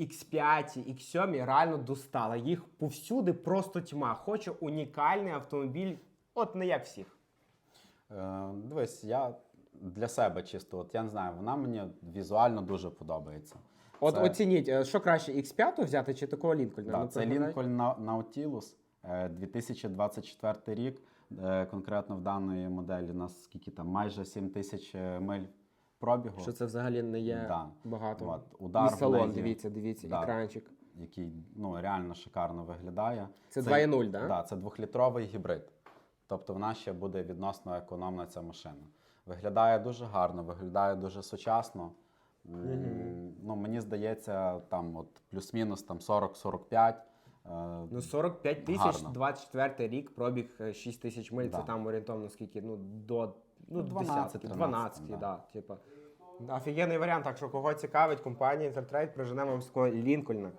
X5, X7 реально достала. Їх повсюди просто тьма. Хочу унікальний автомобіль, от не як всіх. Е, дивись, я для себе чисто, от я не знаю, вона мені візуально дуже подобається. От Це- оцініть, е, що краще, X5 взяти чи такого Лінкольна? Да, Ну, це пригадай. Lincoln Nautilus, е, 2024 рік. Е, Конкретно в даної моделі у нас скільки там майже 7 тисяч е, миль пробігу. Що це взагалі не є Да. багато. От, удар І в салон, неї, дивіться, дивіться, Да. екранчик. який ну, реально шикарно виглядає. Це 2.0, да? Да, це двохлітровий гібрид. Тобто вона ще буде відносно економна ця машина. Виглядає дуже гарно, виглядає дуже сучасно. М, Ну, мені здається, там от плюс-мінус там 40-45. е, Ну, 45 тисяч, Гарно. 24 рік, пробіг е, 6 тисяч миль, Да. це там орієнтовно скільки, ну, до ну, 12, 10, 13, 12, да. да. типа. Офігенний варіант, так що кого цікавить, компанія Intertrade приженемо вам з Лінкольна.